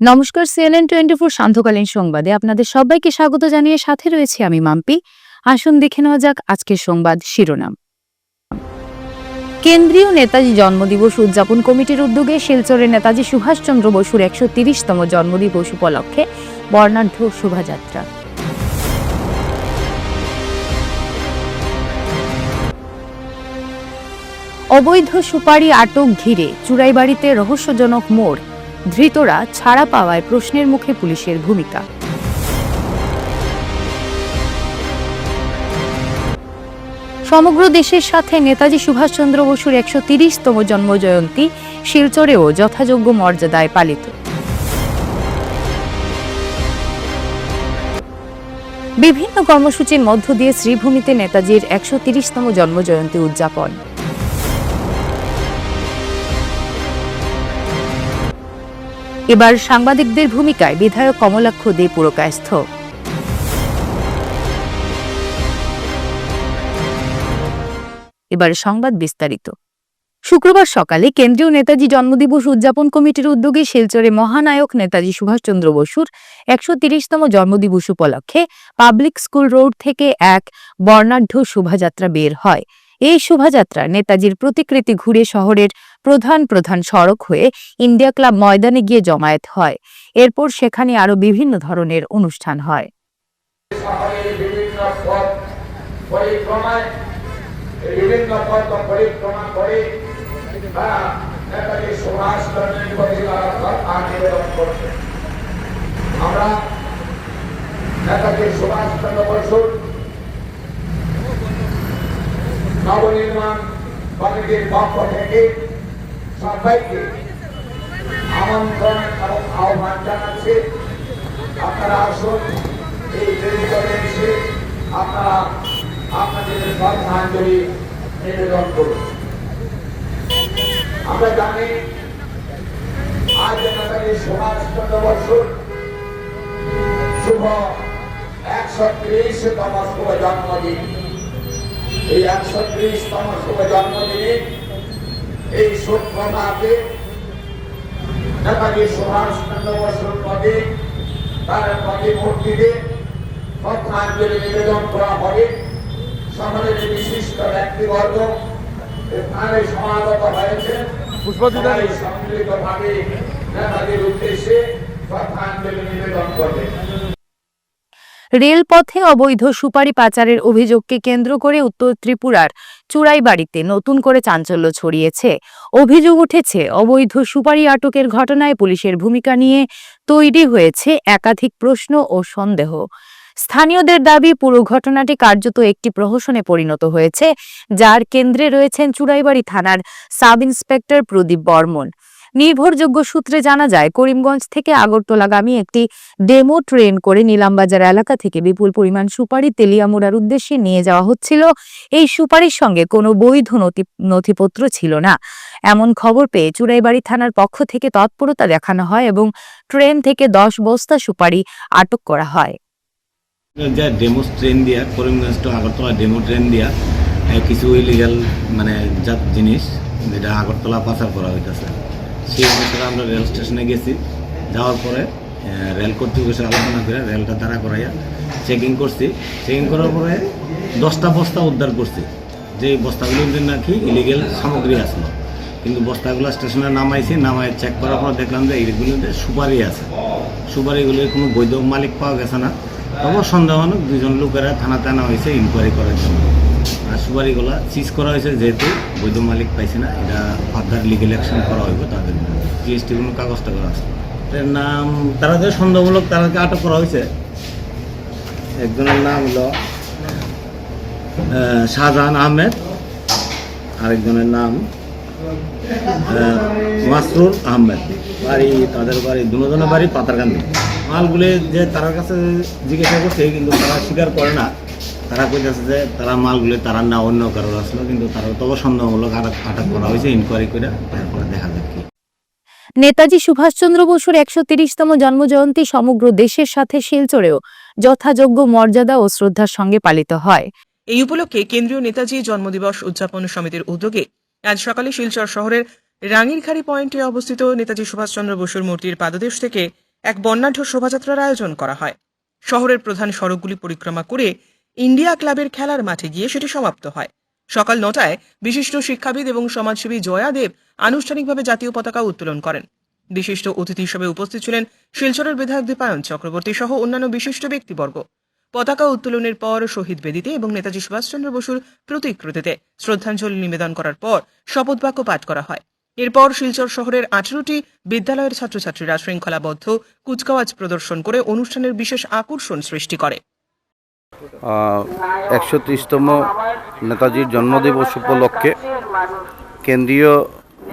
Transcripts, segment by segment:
নমস্কার CNN twenty four সান্ধ্যকালীন সংবাদে আপনাদের সবাইকে স্বাগত জানিয়ে সাথে রয়েছে আমি মাম্পি। আসুন দেখে নেওয়া যাক আজকের সংবাদ শিরোনাম। কেন্দ্রীয় নেতাজি জন্মদিবস উদযাপন কমিটির উদ্যোগে শিলচরের নেতাজি সুভাষচন্দ্র বসুর একশো তিরিশতম জন্মদিবস উপলক্ষে বর্ণাঢ্য শোভাযাত্রা। অবৈধ সুপারি আটক ঘিরে চুরাইবাড়িতে রহস্যজনক মোড়। ধৃতরা ছাড়া পাওয়ায় প্রশ্নের মুখে পুলিশের ভূমিকা। সমগ্র দেশের সাথে নেতাজি সুভাষচন্দ্র বসুর একশো তিরিশতম জন্মজয়ন্তী শিলচরেও যথাযোগ্য মর্যাদায় পালিত। বিভিন্ন কর্মসূচির মধ্য দিয়ে শ্রীভূমিতে নেতাজির একশো তিরিশতম জন্মজয়ন্তী উদযাপন। এবার সাংবাদিকদের ভূমিকায় বিধায়ক কমলাক্ষ দে পুরকায়স্থ। এবার সংবাদ বিস্তারিত। শুক্রবার সকালে কেন্দ্রীয় নেতাজি জন্মদিবস উদযাপন কমিটির উদ্যোগে শিলচরে মহানায়ক নেতাজি সুভাষচন্দ্র বসুর একশো তিরিশতম জন্মদিবস উপলক্ষে পাবলিক স্কুল রোড থেকে এক বর্ণাঢ্য শোভাযাত্রা বের হয়। এই শোভাযাত্রা নেতাজির প্রতিকৃতি ঘুরে শহরের প্রধান প্রধান সড়ক হয়ে ইন্ডিয়া ক্লাব ময়দানে গিয়ে জমায়েত হয়। এরপর সেখানে আরও বিভিন্ন ধরনের অনুষ্ঠান হয়। নবনির্মাণ কমিটির পক্ষ থেকে সবাইকে আমন্ত্রণ এবং আহ্বান জানাচ্ছি। আপনারা আসুন, এই দেরি এসে আপনারা আপনাদের শ্রদ্ধাঞ্জলি নিবেদন করুন। আমরা জানি, আজ নেতাজি সুভাষ চন্দ্র বসুর শুভ একশো ত্রিশতম শুভ জন্মদিন। এই একশো ত্রিশতম শুভ জন্মদিনে এই শুক্রবারে নেতাজি সুভাষ চন্দ্র বসুর পদে তার প্রতিমূর্তিতে শ্রদ্ধাঞ্জলি নিবেদন করা হবে। শহরের বিশিষ্ট ব্যক্তিবর্গ এখানে সমাগত হয়েছে। সম্মিলিতভাবে নেতাজির উদ্দেশ্যে শ্রদ্ধাঞ্জলি নিবেদন করবে। রেলপথে অবৈধ সুপারি পাচারের অভিযোগকে কেন্দ্র করে উত্তর ত্রিপুরার চুড়াইবাড়িতে নতুন করে চাঞ্চল্য ছড়িয়েছে। অভিযোগ উঠেছে, অবৈধ সুপারি আটকের ঘটনায় পুলিশের ভূমিকা নিয়ে তৈরি হয়েছে একাধিক প্রশ্ন ও সন্দেহ। স্থানীয়দের দাবি, পুরো ঘটনাটি কার্যত একটি প্রহসনে পরিণত হয়েছে, যার কেন্দ্রে রয়েছেন চুড়াইবাড়ি থানার সাব ইন্সপেক্টর প্রদীপ বর্মন। নির্ভরযোগ্য সূত্রে জানা যায়, করিমগঞ্জ থেকে আগরতলাগামী একটি ডেমো ট্রেন করে নিলামবাজার এলাকা থেকে বিপুল পরিমাণ সুপারি তেলিয়ামুড়ার উদ্দেশ্যে নিয়ে যাওয়া হচ্ছিল। এই সুপারির সঙ্গে কোনো বৈধ নথি, নথিপত্র ছিল না। এমন খবর পেয়ে চুড়াইবাড়ি থানার পক্ষ থেকে তৎপরতা দেখানো হয় এবং ট্রেন থেকে দশ বস্তা সুপারি আটক করা হয়। যে ডেমো ট্রেন দিয়া, Karimganj to Agartala demo train দিয়া কিছু ইলিগাল মানে জাত জিনিস, যেটা আগরতলা পাচার করা হইতেছে। সেই অনুসারে আমরা রেল স্টেশনে গেছি। যাওয়ার পরে রেল কর্তৃপক্ষের আলোচনা করে রেলটা দাঁড়া করাইয়া চেকিং করছি। চেকিং করার পরে দশটা বস্তা উদ্ধার করছি। যে বস্তাগুলোর জন্য নাকি ইলিগেল সামগ্রী আসলো কিন্তু বস্তাগুলো স্টেশনে নামাইছি নামাই চেক করার পর দেখলাম যে এইগুলোতে সুপারি আছে। সুপারিগুলির কোনো বৈধ মালিক পাওয়া গেছে না। তবে সন্দেহজনক দুজন লোকেরা থানাতে আনা হয়েছে ইনকোয়ারি করার জন্য। আর সুপারিগুলো সিজ করা হয়েছে যেহেতু বৈধ মালিক পাইছে না এটা ফার্দার লিগেল অ্যাকশন করা হইব তাদের জিএসটি কোনো কাগজটা করা আছে? এর নাম তারা যে সন্দেহমূলক তাদেরকে আটক করা হয়েছে? একজনের নাম হলো শাহজাহান আহমেদ আরেকজনের নাম মাসরুর আহমেদ। বাড়ি তাদের বাড়ি দুজনের বাড়ি পাতারকান্দি। মালগুলি যে তার কাছে জিজ্ঞাসা করছে কিন্তু তারা স্বীকার করে না। তারা কইতেছে যে তারা মালগুলি তারা না অন্য কারোর আসলো কিন্তু তারা তবে সন্দেহমূলক আটক করা হয়েছে ইনকোয়ারি করে তারপরে দেখা যাক কি। নেতাজি সুভাষচন্দ্র বসুর একশো তিরিশতম জন্মজয়ন্তী সমগ্র দেশের সাথে শিলচরেও যথাযোগ্য মর্যাদা ও শ্রদ্ধার সঙ্গে পালিত হয়। এই উপলক্ষে কেন্দ্রীয় নেতাজি জন্মদিবস উদযাপন সমিতির উদ্যোগে আজ সকালে শিলচর শহরের রাঙিরখাড়ি পয়েন্টে অবস্থিত নেতাজি সুভাষচন্দ্র বসুর মূর্তির পাদদেশ থেকে এক বর্ণাঢ্য শোভাযাত্রার আয়োজন করা হয়। শহরের প্রধান সড়কগুলি পরিক্রমা করে ইন্ডিয়া ক্লাবের খেলার মাঠে গিয়ে সেটি সমাপ্ত হয়। সকাল নটায় বিশিষ্ট শিক্ষাবিদ এবং সমাজসেবী জয়া দেব আনুষ্ঠানিকভাবে জাতীয় পতাকা উত্তোলন করেন। বিশিষ্ট অতিথি হিসেবে উপস্থিত ছিলেন শিলচরের বিধায়ক দীপায়ন চক্রবর্তী সহ অন্যান্য বিশিষ্ট ব্যক্তিবর্গ। পতাকা উত্তোলনের পর শহীদ বেদিতে এবং নেতাজি সুভাষচন্দ্র বসুর প্রতিকৃতিতে শ্রদ্ধাঞ্জলি নিবেদন করার পর শপথ বাক্য পাঠ করা হয়। এরপর শিলচর শহরের আঠেরোটি বিদ্যালয়ের ছাত্রছাত্রীরা শৃঙ্খলাবদ্ধ কুচকাওয়াজ প্রদর্শন করে অনুষ্ঠানের বিশেষ আকর্ষণ সৃষ্টি করে। একশো ত্রিশতম নেতাজির জন্মদিবস উপলক্ষে কেন্দ্রীয়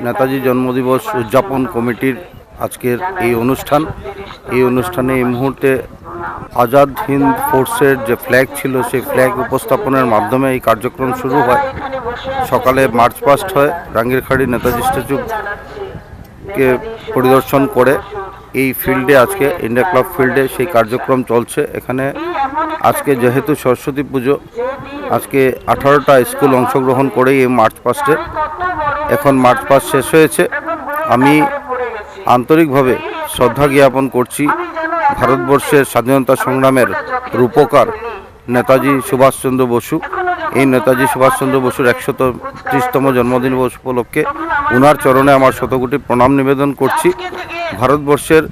নেতাজি জন্মদিবস উদযাপন কমিটির আজকের এই অনুষ্ঠান। এই অনুষ্ঠানে এই মুহূর্তে আজাদ হিন্দ ফোর্সের যে ফ্ল্যাগ ছিল, সেই ফ্ল্যাগ উপস্থাপনের মাধ্যমে এই কার্যক্রম শুরু হয়। সকালে মার্চ পাস্ট হয়, রাঙ্গিরখাড়ি নেতাজি স্ট্যাচুকে পরিদর্শন করে এই ফিল্ডে আজকে ইন্ডিয়া ক্লাব ফিল্ডে সেই কার্যক্রম চলছে। এখানে আজকে যেহেতু সরস্বতী পুজো, আজকে আঠারোটা স্কুল অংশগ্রহণ করে এই মার্চ পাস্টে এখন মার্চ পাস্ট শেষ হয়েছে। আমি আন্তরিকভাবে শ্রদ্ধা জ্ঞাপন করছি ভারতবর্ষের স্বাধীনতা সংগ্রামের রূপকার নেতাজি সুভাষচন্দ্র বসু। এই নেতাজি সুভাষচন্দ্র বসুর একশত ত্রিশতম জন্মদিন উপলক্ষে ওনার চরণে আমার শতকোটি প্রণাম নিবেদন করছি। ভারতবর্ষের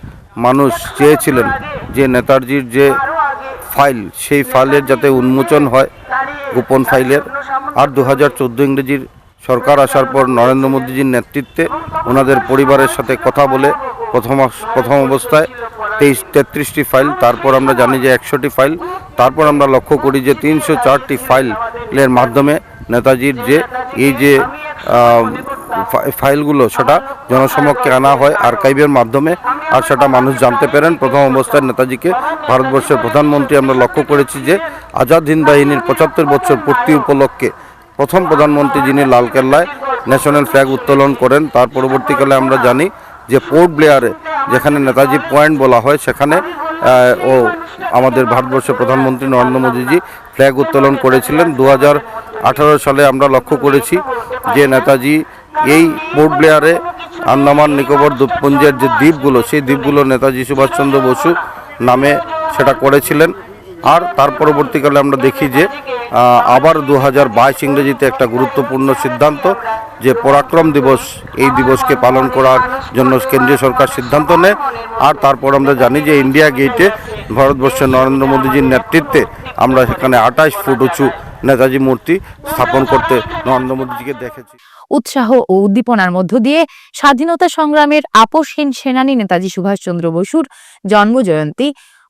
মানুষ চেয়েছিলেন যে নেতাজির যে ফাইল, সেই ফাইলের যাতে উন্মোচন হয়, গোপন ফাইলের। আর দু হাজার চোদ্দ ইংরেজির সরকার আসার পর নরেন্দ্র মোদীজির নেতৃত্বে ওনাদের পরিবারের সাথে কথা বলে প্রথম প্রথম অবস্থায় তেইশ, তেত্রিশটি ফাইল, তারপর আমরা জানি যে একশোটি ফাইল, তারপর আমরা লক্ষ্য করি যে তিনশো চারটি ফাইলের মাধ্যমে নেতাজির যে, এই যে ফাইলগুলো সেটা জনসমক্ষে আনা হয় আর্কাইভের মাধ্যমে। আর সেটা মানুষ জানতে পারেন। প্রথম অবস্থায় নেতাজিকে ভারতবর্ষের প্রধানমন্ত্রী আমরা লক্ষ্য করেছি যে আজাদ হিন্দ বাহিনীর পঁচাত্তর বছর পূর্তি উপলক্ষে প্রথম প্রধানমন্ত্রী যিনি লালকেল্লায় ন্যাশনাল ফ্ল্যাগ উত্তোলন করেন, তার পরবর্তীকালে আমরা জানি যে পোর্ট ব্লেয়ারে যেখানে নেতাজি পয়েন্ট বলা হয়, সেখানে ও আমাদের ভারতবর্ষের প্রধানমন্ত্রী নরেন্দ্র মোদীজি ফ্ল্যাগ উত্তোলন করেছিলেন। দু সালে আমরা লক্ষ্য করেছি যে নেতাজি এই পোর্ট ব্লেয়ারে আন্দামান, নিকোবর, দ্বীপপুঞ্জের যে দ্বীপগুলো, সেই দ্বীপগুলো নেতাজি সুভাষচন্দ্র বসু নামে সেটা করেছিলেন। আর তার পরবর্তীকালে আমরা দেখি যে আবার দু হাজার বাইশ ইংরেজিতে একটা গুরুত্বপূর্ণ সিদ্ধান্ত যে পরাক্রম দিবস, এই দিবসকে পালন করার জন্য কেন্দ্রীয় সরকার সিদ্ধান্ত নেয়। আর তারপর আমরা জানি যে ইন্ডিয়া গেটে ভারতবর্ষের নরেন্দ্র মোদীজির নেতৃত্বে আমরা সেখানে আঠাশ ফুট উঁচু নেতাজি মূর্তি স্থাপন করতে নরেন্দ্র মোদীজিকে দেখেছি। উৎসাহ ও উদ্দীপনার মধ্য দিয়ে স্বাধীনতা সংগ্রামের আপোষহীন সেনানী নেতাজি সুভাষচন্দ্র বসুর জন্মজয়ন্তী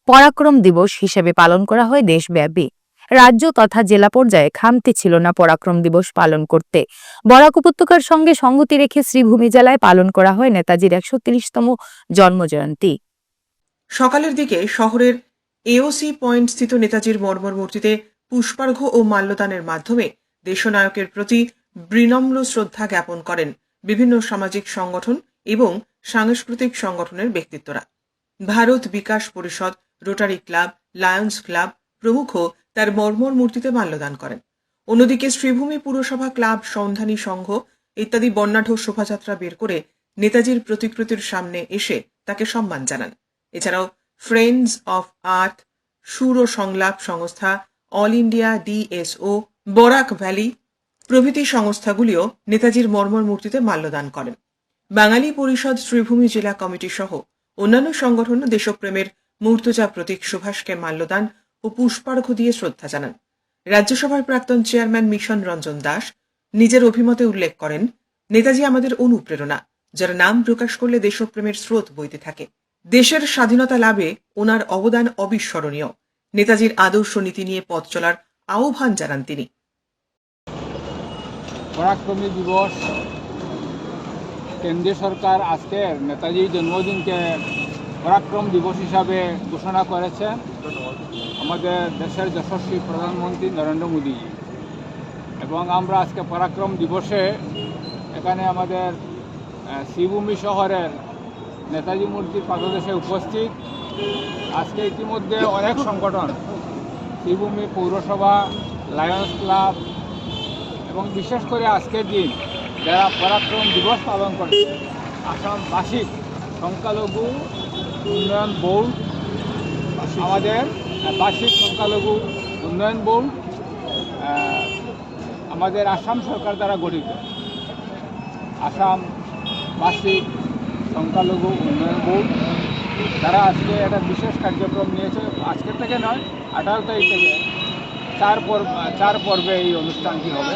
পরাক্রম দিবস হিসেবে পালন করা হয় দেশব্যাপী। রাজ্য তথা জেলা পর্যায়ে খামতি ছিল না পরাক্রম দিবস পালন করতে। বরাক উপত্যকার সঙ্গে সঙ্গতি রেখে শ্রীভূমি জেলায় পালন করা হয় নেতাজির একশো তিরিশতম জন্মজয়ন্তী। সকালের দিকে শহরের এওসি পয়েন্ট স্থিত নেতাজির মর্মর মূর্তিতে পুষ্পার্ঘ্য ও মাল্যদানের মাধ্যমে দেশনায়কের প্রতি বিনম্র শ্রদ্ধা জ্ঞাপন করেন বিভিন্ন সামাজিক সংগঠন এবং সাংস্কৃতিক সংগঠনের ব্যক্তিত্বরা। ভারত বিকাশ পরিষদ, রোটারি ক্লাব, লায়ন্স ক্লাব প্রমুখ তার মর্মর মূর্তিতে মাল্যদান করেন। অন্যদিকে শ্রীভূমি পুরসভা ক্লাব, সন্ধানী সংঘ ইত্যাদি বর্ণাঢ্য শোভাযাত্রা বের করে নেতাজির প্রতিকৃতির সামনে এসে তাকে সম্মান জানান। এছাড়াও ফ্রেন্ডস অফ আর্থ সুর সংলাপ সংস্থা all India DSO Barak valley প্রভৃতি সংস্থাগুলিও নেতাজির মর্মর মূর্তিতে মাল্যদান করেন। বাঙালি পরিষদ শ্রীভূমি জেলা কমিটি সহ অন্যান্য সংগঠন দেশপ্রেমের মূর্তজা প্রতীক সুভাষকে মাল্যদান ও পুষ্পার্ঘ্য দিয়ে শ্রদ্ধা জানান। রাজ্যসভার প্রাক্তন চেয়ারম্যান মিশন রঞ্জন দাস নিজের অভিমতে উল্লেখ করেন, নেতাজি আমাদের অনুপ্রেরণা, যার নাম প্রকাশ করলে দেশপ্রেমের স্রোত বইতে থাকে। দেশের স্বাধীনতা লাভে ওনার অবদান অবিস্মরণীয়। নেতাজির আদর্শ নীতি নিয়ে পথ চলার আহ্বান জানান তিনি। পরাক্রমী দিবস। কেন্দ্রীয় সরকার আজকে নেতাজির জন্মদিনকে পরাক্রম দিবস হিসাবে ঘোষণা করেছে। আমাদের দেশের যশস্বী প্রধানমন্ত্রী নরেন্দ্র মোদী এবং আমরা আজকে পরাক্রম দিবসে এখানে আমাদের শ্রীভূমি শহরের নেতাজি মূর্তির পাদদেশে উপস্থিত আজকে ইতিমধ্যে অনেক সংগঠন, শ্রীভূমি পৌরসভা, লায়ন্স ক্লাব এবং বিশেষ করে আজকের দিন যারা পরাক্রম দিবস পালন করছে আসামবাসী, সংখ্যালঘু উন্নয়ন বোর্ড, আমাদের বার্ষিক সংখ্যালঘু উন্নয়ন বোর্ড আমাদের আসাম সরকার দ্বারা গঠিত। আসাম বার্ষিক সংখ্যালঘু উন্নয়ন বোর্ড তারা আজকে একটা বিশেষ কার্যক্রম নিয়েছে, আজকের থেকে নয়, আঠারো তারিখ থেকে। চার পর্ব চার পর্বে এই অনুষ্ঠানটি হবে।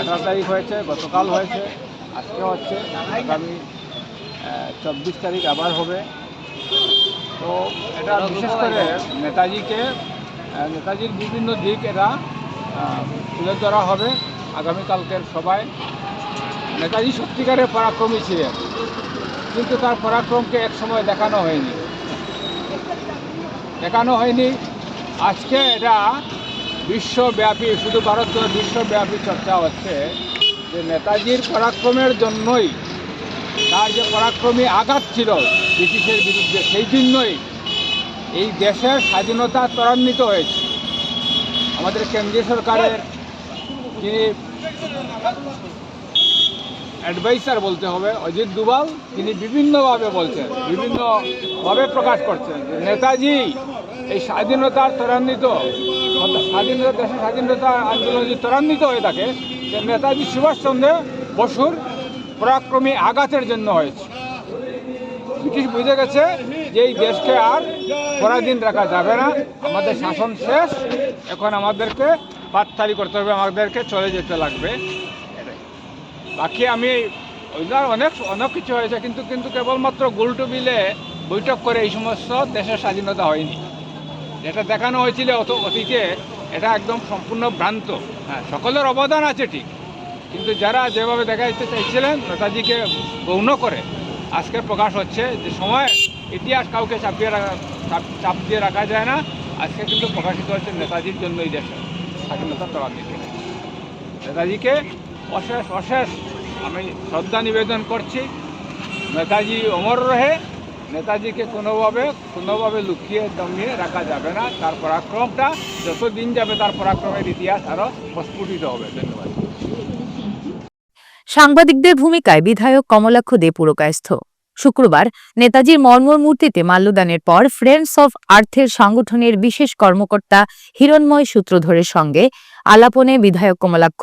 আঠারো তারিখ হয়েছে, গতকাল হয়েছে, আজকে হচ্ছে, আগামী চব্বিশ তারিখ আবার হবে। তো এটা বিশেষ করে নেতাজিকে নেতাজির বিভিন্ন দিক এরা তুলে ধরা হবে আগামীকালকের সবাই নেতাজি সত্যিকারের পরাক্রমী ছিলেন। কিন্তু তার পরাক্রমকে এক সময় দেখানো হয়নি। দেখানো হয়নি। আজকে এটা বিশ্বব্যাপী, শুধু ভারত বিশ্বব্যাপী চর্চা হচ্ছে যে নেতাজির পরাক্রমের জন্যই, তার যে পরাক্রমী আঘাত ছিল ব্রিটিশের বিরুদ্ধে, সেই জন্যই এই দেশের স্বাধীনতা ত্বরান্বিত হয়েছে। আমাদের কেন্দ্রীয় সরকারের যিনি অ্যাডভাইসার বলতে হবে, অজিত দুবাল, তিনি বিভিন্নভাবে বলছেন, বিভিন্নভাবে প্রকাশ করছেন নেতাজি, এই স্বাধীনতার ত্বরান্বিত স্বাধীনতা, দেশের স্বাধীনতা আন্দোলন যদি ত্বরান্বিত হয়ে থাকে নেতাজি সুভাষচন্দ্র বসুর পরাক্রমী আঘাতের জন্য হয়েছে ব্রিটিশ বুঝে গেছে যে এই দেশকে আর পরাধীন রাখা যাবে না, আমাদের শাসন শেষ, এখন আমাদেরকে পাততারি করতে হবে, আমাদেরকে চলে যেতে লাগবে। বাকি আমি ওইটার অনেক অনেক কিছু হয়েছে, কিন্তু কিন্তু কেবলমাত্র গোলটু বিলে বৈঠক করে এই সমস্ত দেশের স্বাধীনতা হয়নি। যেটা দেখানো হয়েছিল অত- অতীতে, এটা একদম সম্পূর্ণ ভ্রান্ত। হ্যাঁ সকলের অবদান আছে ঠিক, কিন্তু যারা যেভাবে দেখা যেতে চাইছিলেন, নেতাজিকে গৌণ করে আজকে প্রকাশ হচ্ছে যে সময়, ইতিহাস কাউকে চাপিয়ে রাখা, চাপ- দিয়ে রাখা যায় না। আজকে কিন্তু প্রকাশিত হচ্ছে নেতাজির জন্য এই দেশের স্বাধীনতা হয়েছে। নেতাজিকে অশেষ অশেষ আমি শ্রদ্ধা নিবেদন করছি, নেতাজি অমর রহে, নেতাজিকে কোনোভাবে কোনোভাবে লুকিয়ে দমিয়ে রাখা যাবে না। তার পরাক্রমটা যত দিন যাবে, তার পরাক্রমের ইতিহাস আরও প্রস্ফুটিত হবে। ধন্যবাদ। সাংবাদিকদের ভূমিকায় বিধায়ক কমলাক্ষ দে পুরকায়স্থ। শুক্রবার নেতাজির মর্মর মূর্তিতে মাল্যদানের পর ফ্রেন্ডস অফ আর্থের সংগঠনের বিশেষ কর্মকর্তা হিরণময় সূত্রধরের সঙ্গে আলাপনে বিধায়ক Kamalakshya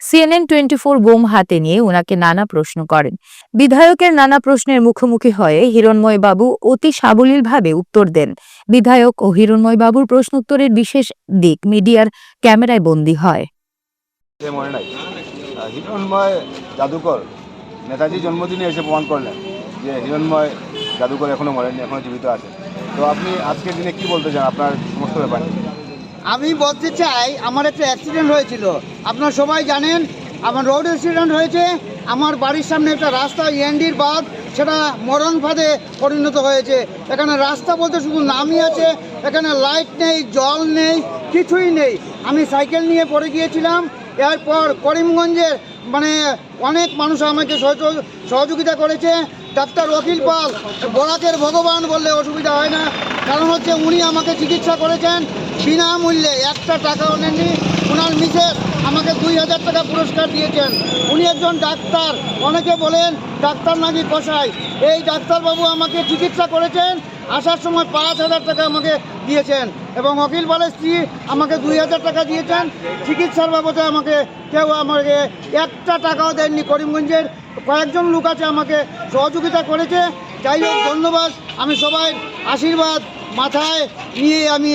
CNN twenty four boom হাতে নিয়ে ওনাকে নানা প্রশ্ন করেন। বিধায়কের নানা প্রশ্নের মুখোমুখি হয়ে হিরণময় বাবু অতি সাবলীলভাবে উত্তর দেন। বিধায়ক ও হিরণময় বাবুর প্রশ্নোত্তরের বিশেষ দিক মিডিয়ার ক্যামেরায় বন্দী হয়। হিরণময় জাদুকর নেতাজির জন্মদিনে এসে প্রমাণ করলেন যে হিরণময় জাদুকর এখনও মরেননি, এখনও জীবিত আছে। তো আপনি আজকের দিনে কি বলতে চান আপনার সমস্ত ব্যাপার? আমি বলতে চাই, আমার একটা অ্যাক্সিডেন্ট হয়েছিল। আপনারা সবাই জানেন, আমার রোড অ্যাক্সিডেন্ট হয়েছে। আমার বাড়ির সামনে একটা রাস্তা ইএনডির বাদ সেটা মরণ ফাঁদে পরিণত হয়েছে। এখানে রাস্তা বলতে শুধু নামই আছে, এখানে লাইট নেই, জল নেই, কিছুই নেই। আমি সাইকেল নিয়ে পড়ে গিয়েছিলাম, এরপর করিমগঞ্জের মানে অনেক মানুষ আমাকে সহযোগ- সহযোগিতা করেছে। ডাক্তার ওকিল পাল বরাকের ভগবান বললে অসুবিধা হয় না। কারণ হচ্ছে উনি আমাকে চিকিৎসা করেছেন বিনামূল্যে। একটা টাকাও নেননি ওনার মিসেস আমাকে দুই হাজার টাকা পুরস্কার দিয়েছেন। উনি একজন ডাক্তার। অনেকে বলেন, ডাক্তার নাকি কষাই এই ডাক্তারবাবু আমাকে চিকিৎসা করেছেন। আসার সময় পাঁচ হাজার টাকা আমাকে দিয়েছেন এবং অখিল পালের স্ত্রী আমাকে দুই হাজার টাকা দিয়েছেন। চিকিৎসার বাবদে আমাকে কেউ আমাকে একটা টাকাও দেননি। করিমগঞ্জের কয়েকজন লোক আছে আমাকে সহযোগিতা করেছে। যাই হোক, ধন্যবাদ। আমি সবাই আশীর্বাদ মাথায় নিয়ে আমি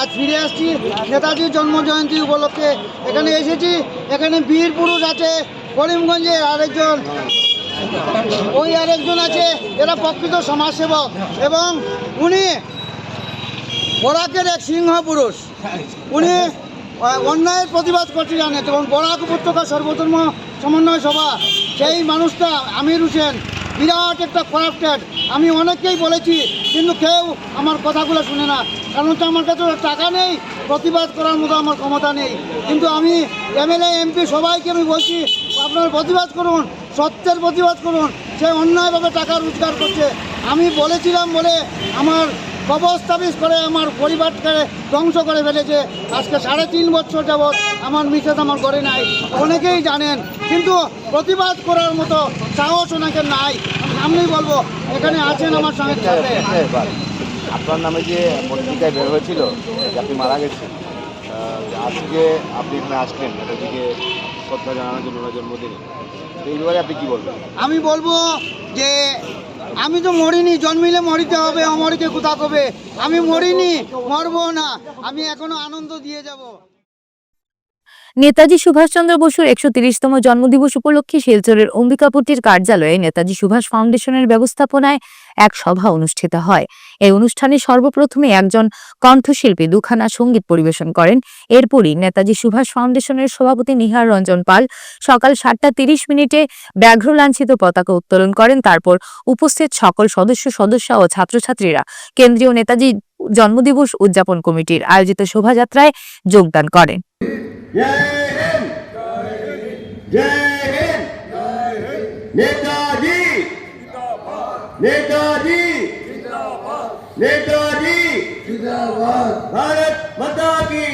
আজ ফিরে আসছি। নেতাজির জন্মজয়ন্তী উপলক্ষে এখানে এসেছি। এখানে বীর পুরুষ আছে। করিমগঞ্জের আরেকজন ওই আরেকজন আছে, এরা প্রকৃত সমাজসেবক এবং উনি বরাকের এক সিংহ পুরুষ উনি অন্যায়ের প্রতিবাদ করতে জানেন এবং বরাক উপত্যকা সর্বধর্ম সমন্বয় সভা, সেই মানুষটা আমির হোসেন, বিরাট একটা করাপ্টেড আমি অনেককেই বলেছি, কিন্তু কেউ আমার কথাগুলো শুনে না। কারণ হচ্ছে আমার কাছে টাকা নেই, প্রতিবাদ করার মতো আমার ক্ষমতা নেই। কিন্তু আমি এমএলএ, এমপি সবাইকে আমি বলছি, আপনার প্রতিবাদ করুন। সত্যের প্রতিবাদ করুন, সে অন্যায়ভাবে টাকা রোজগার করছে। আমি বলেছিলাম বলে আমার কবস্তাবিজ করে আমার পরিবারকে ধ্বংস করে ফেলেছে। আজকে সাড়ে তিন বছর যাবৎ আমার মিসেস আমার ঘরে নাই। অনেকেই জানেন, কিন্তু প্রতিবাদ করার মতো সাহস ওনাকে নাই। আমি বলব, এখানে আছেন আমার সঙ্গে আপনার নামে যে পত্রিকায় বের হয়েছিল আপনি মারা গেছেন আজকে আপনি এখানে আসলেন নেতাজিকে শ্রদ্ধা জানানোর জন্য ওনার জন্মদিনে। এই ব্যাপারে আপনি কি বলবেন? আমি বলব যে আমি তো মরিনি, জন্মিলে মরিতে হবে অমরকে কোথা কবে আমি মরিনি, মরবো না। আমি এখনও আনন্দ দিয়ে যাব। নেতাজি সুভাষচন্দ্র বসুর একশো তিরিশতম জন্মদিবস উপলক্ষে শিলচরের অম্বিকাপুরটির কার্যালয়ে নেতাজি সুভাষ ফাউন্ডেশনের ব্যবস্থাপনায় এক সভা অনুষ্ঠিত হয়। এই অনুষ্ঠানে সর্বপ্রথমে একজন কণ্ঠশিল্পী দুখানা সংগীত পরিবেশন করেন। এরপরই নেতাজি সুভাষ ফাউন্ডেশনের সভাপতি নিহার রঞ্জন পাল সকাল সাতটা তিরিশ মিনিটে ব্যাঘ্র লাঞ্ছিত পতাকা উত্তোলন করেন। তারপর উপস্থিত সকল সদস্য সদস্য ও ছাত্রছাত্রীরা কেন্দ্রীয় নেতাজি জন্মদিবস উদযাপন কমিটির আয়োজিত শোভাযাত্রায় যোগদান করেন। নেতাজি নেতাজি নেতাজি ভারত মাতা কি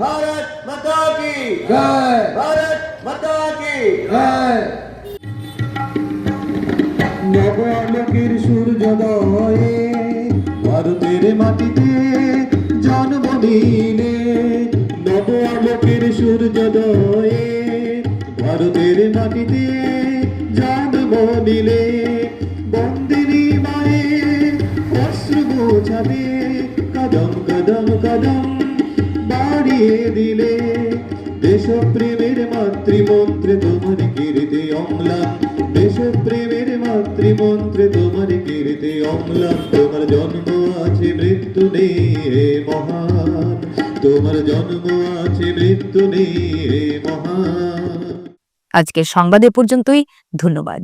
ভারত মাতা কি ভারত মাতা কি নবলোকের সূর্যোদয়ে ভারতের মাটিতে জন্ম নিলে নবলোকের সূর্যোদয়ে ভারতের মাটিতে জন্ম নিলে বন্দিনী মায়ের অশ্রু বোঝাবে কদম কদম কদম বাড়িয়ে দিলে দেশপ্রেমের মাতৃমন্ত্রে তোমার কীর্তি অম্লান। দেশপ্রেমের মাতৃমন্ত্রে তোমার কীর্তি অম্লান। তোমার জন্ম আছে, মৃত্যু নেই মহান। তোমার জন্ম আছে মৃত্যু নেই আজকের সংবাদ পর্যন্তই ধন্যবাদ।